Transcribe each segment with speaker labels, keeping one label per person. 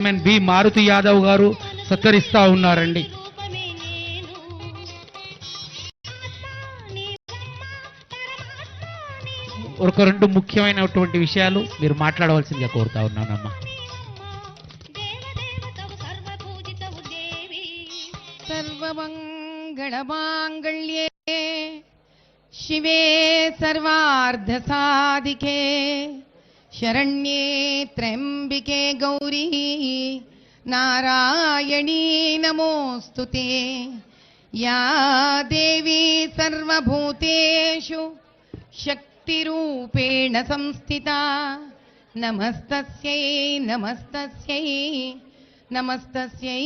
Speaker 1: Chairman B Maruti Yadav గారు సత్కరిస్తా ఉన్నారండి. ఒక రెండు ముఖ్యమైనటువంటి విషయాలు మీరు మాట్లాడవలసిందిగా కోరుతా ఉన్నానమ్మా.
Speaker 2: సర్వమంగళమాంగళ్యే
Speaker 3: శివే సర్వార్ధ సాధికే शरण्ये त्र्यम्बिके गौरी नारायणी नमोऽस्तु ते या देवी सर्वभूतेषु शक्तिरूपेण संस्थिता नमस्तस्यै नमस्तस्यै నమస్తస్యై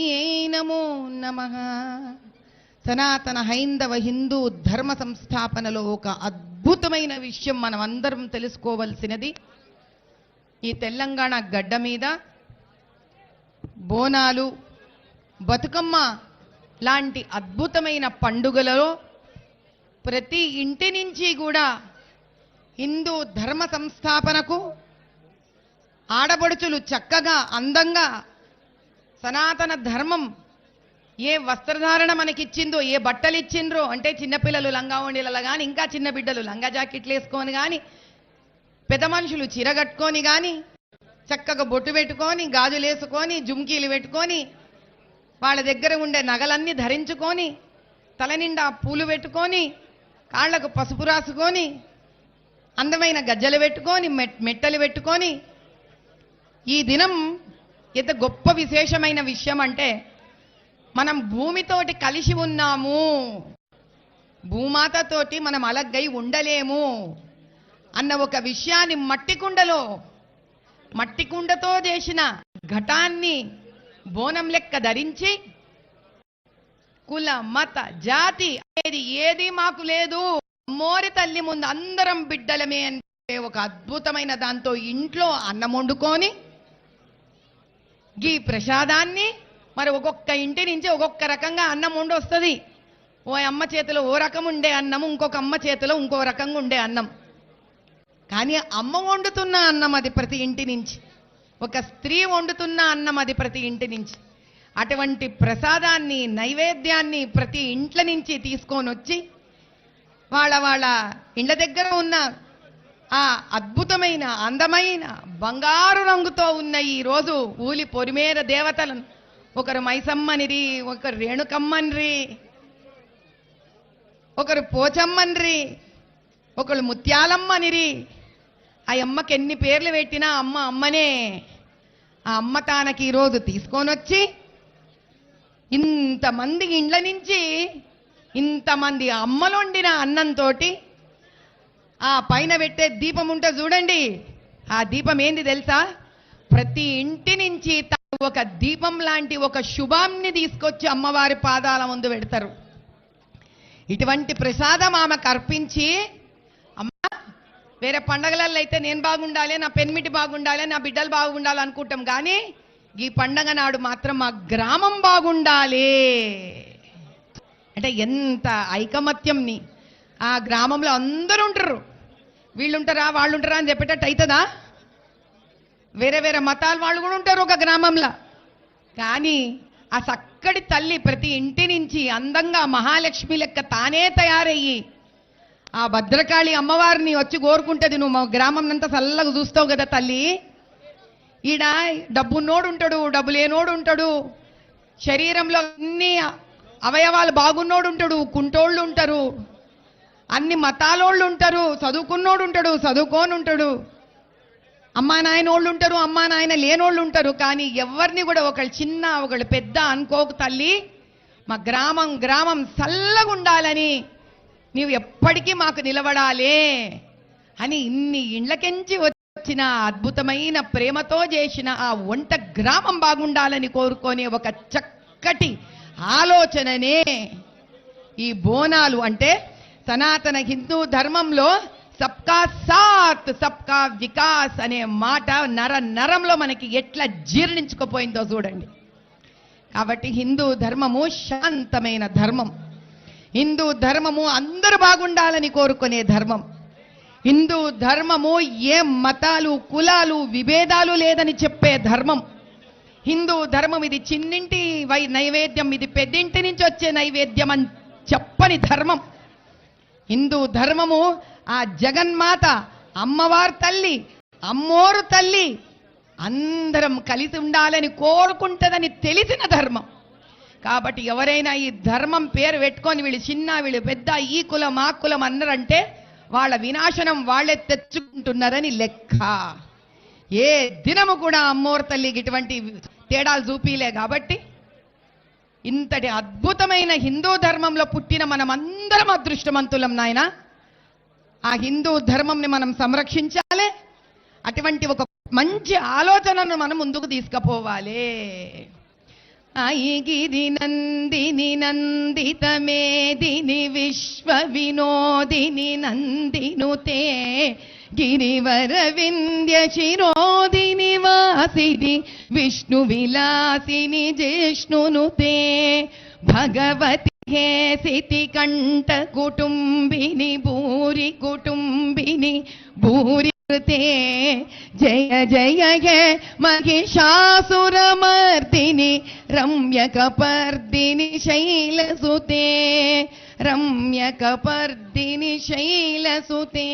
Speaker 3: నమో నమ సనాతన హైందవ హిందూ ధర్మ సంస్థాపనలో ఒక అద్భుతమైన విషయం మనం అందరం తెలుసుకోవలసినది ఈ తెలంగాణ గడ్డ మీద బోనాలు బతుకమ్మ లాంటి అద్భుతమైన పండుగలలో ప్రతి ఇంటి నుంచి కూడా హిందూ ధర్మ సంస్థాపనకు ఆడపడుచులు చక్కగా అందంగా సనాతన ధర్మం ఏ వస్త్రధారణ మనకిచ్చిందో ఏ బట్టలు ఇచ్చిండ్రో అంటే చిన్నపిల్లలు లంగా ఉండేలా కానీ ఇంకా చిన్న బిడ్డలు లంగా జాకెట్లు వేసుకొని కానీ పెద్ద మనుషులు చీర కట్టుకొని కానీ చక్కగా బొట్టు పెట్టుకొని గాజులు వేసుకొని జుమ్కీలు పెట్టుకొని వాళ్ళ దగ్గర ఉండే నగలన్నీ ధరించుకొని తల నిండా పూలు పెట్టుకొని కాళ్ళకు పసుపు రాసుకొని అందమైన గజ్జలు పెట్టుకొని మెట్ మెట్టలు పెట్టుకొని ఈ దినం ఎంత గొప్ప విశేషమైన విషయం అంటే మనం భూమితోటి కలిసి ఉన్నాము. భూమాతతోటి మనం అలగ్గై ఉండలేము. అన్న ఒక విషయాన్ని మట్టి కుండలో మట్టి కుండతో చేసిన ఘటాన్ని బోనం లెక్క ధరించి కుల మత జాతి అనేది ఏది మాకు లేదు. మోరి తల్లి ముందు అందరం బిడ్డలమే అంటే ఒక అద్భుతమైన దాంతో ఇంట్లో అన్నం వండుకొని గీ ప్రసాదాన్ని మరి ఒక్కొక్క ఇంటి నుంచి ఒక్కొక్క రకంగా అన్నం ఉండి వస్తుంది ఓ అమ్మ చేతిలో ఓ రకం ఉండే అన్నం ఇంకొక అమ్మ చేతిలో ఇంకో రకంగా ఉండే అన్నం. కానీ అమ్మ వండుతున్న అన్నం అది ప్రతి ఇంటి నుంచి. ఒక స్త్రీ వండుతున్న అన్నం అది ప్రతి ఇంటి నుంచి. అటువంటి ప్రసాదాన్ని నైవేద్యాన్ని ప్రతి ఇంట్ల నుంచి తీసుకొని వచ్చి వాళ్ళ వాళ్ళ ఇండ్ల దగ్గర ఉన్న ఆ అద్భుతమైన అందమైన బంగారు రంగుతో ఉన్న ఈ రోజు ఊలి పొరిమేర దేవతలను ఒకరు మైసమ్మనిరి ఒకరు రేణుకమ్మనిరి ఒకరు పోచమ్మనిరి ఒకరు ముత్యాలమ్మనిరి ఆ అమ్మకి ఎన్ని పేర్లు పెట్టినా అమ్మ అమ్మనే. ఆ అమ్మ తానకి ఈరోజు తీసుకొని వచ్చి ఇంతమంది ఇండ్ల నుంచి ఇంతమంది అమ్మలు వండిన అన్నంతోటి ఆ పైన పెట్టే దీపం ఉంటే చూడండి. ఆ దీపం ఏంది తెలుసా? ప్రతి ఇంటి నుంచి తాను ఒక దీపం లాంటి ఒక శుభాన్ని తీసుకొచ్చి అమ్మవారి పాదాల ముందు పెడతారు. ఇటువంటి ప్రసాదం ఆమెకు అర్పించి వేరే పండగలలో అయితే నేను బాగుండాలి నా పెన్మిటి బాగుండాలి నా బిడ్డలు బాగుండాలి అనుకుంటాం. కానీ ఈ పండగ నాడు మాత్రం మా గ్రామం బాగుండాలి. అంటే ఎంత ఐకమత్యంని ఆ గ్రామంలో అందరూ ఉంటారు. వీళ్ళు ఉంటారా వాళ్ళు ఉంటారా అని చెప్పేటట్టు అవుతుందా వేరే వేరే మతాల వాళ్ళు కూడా ఉంటారు ఒక గ్రామంలో. కానీ ఆ చక్కటి తల్లి ప్రతి ఇంటి నుంచి అందంగా మహాలక్ష్మి లెక్క తానే తయారయ్యి ఆ భద్రకాళి అమ్మవారిని వచ్చి కోరుకుంటది నువ్వు మా గ్రామం అంతా చల్లగా చూస్తావు కదా తల్లి. ఈడ డబ్బున్నోడు ఉంటాడు డబ్బు లేనోడు ఉంటాడు శరీరంలో అన్ని అవయవాలు బాగున్నోడు ఉంటాడు కుంటోళ్ళు ఉంటారు అన్ని మతాలోళ్ళు ఉంటారు చదువుకున్నోడు ఉంటాడు చదువుకోని ఉంటాడు అమ్మా నాయనోళ్ళు ఉంటారు అమ్మా నాయన లేనోళ్ళు ఉంటారు కానీ ఎవరిని కూడా ఒకళ్ళు చిన్న ఒకళ్ళు పెద్ద అనుకోకు తల్లి. మా గ్రామం గ్రామం చల్లగా ఉండాలని నీవు ఎప్పటికీ మాకు నిలబడాలే అని ఇన్ని ఇండ్లకెంచి వచ్చిన అద్భుతమైన ప్రేమతో చేసిన ఆ వంట గ్రామం బాగుండాలని కోరుకునే ఒక చక్కటి ఆలోచననే ఈ బోనాలు. అంటే సనాతన హిందూ ధర్మంలో సబ్కా సాత్ సబ్కా వికాస్ అనే మాట నర నరంలో మనకి ఎట్లా జీర్ణించుకుపోయిందో చూడండి. కాబట్టి హిందూ ధర్మము శాంతమైన ధర్మం. హిందూ ధర్మము అందరూ బాగుండాలని కోరుకునే ధర్మం. హిందూ ధర్మము ఏ మతాలు కులాలు విభేదాలు లేదని చెప్పే ధర్మం. హిందూ ధర్మం ఇది చిన్నింటి వై నైవేద్యం ఇది పెద్దింటి నుంచి వచ్చే నైవేద్యం అని చెప్పని ధర్మం. హిందూ ధర్మము ఆ జగన్మాత అమ్మవారు తల్లి అమ్మోరు తల్లి అందరం కలిసి ఉండాలని కోరుకుంటుందని తెలిసిన ధర్మం. కాబట్టి ఎవరైనా ఈ ధర్మం పేరు పెట్టుకొని వీళ్ళు చిన్న వీళ్ళు పెద్ద ఈ కులం ఆ కులం అన్నారంటే వాళ్ళ వినాశనం వాళ్ళే తెచ్చుకుంటున్నారని లెక్క. ఏ దినము కూడా అమ్మోర్ తల్లికి ఇటువంటి తేడాలు చూపిలే కాబట్టి ఇంతటి అద్భుతమైన హిందూ ధర్మంలో పుట్టిన మనం అందరం అదృష్టవంతులం నాయన. ఆ హిందూ ధర్మంని మనం సంరక్షించాలి. అటువంటి ఒక మంచి ఆలోచనను మనం ముందుకు తీసుకుపోవాలి. ஐகிரி நந்தினி நந்திதமேதினி விஸ்வ வினோதினி நந்தினுதே गिरिवरविन्द्य शिरोदिनिवासिनि विष्णुविलासिनि जिष्णुनुते भगवति हेसिति कण्ठकुटुम्बिनि भूरि कुटुम्बिनि भूरि कृते जय जय हे महिषासुरमर्दिनि రమ్యకపర్దిని శైలసుతే రమ్యకపర్దిని శైలసుతే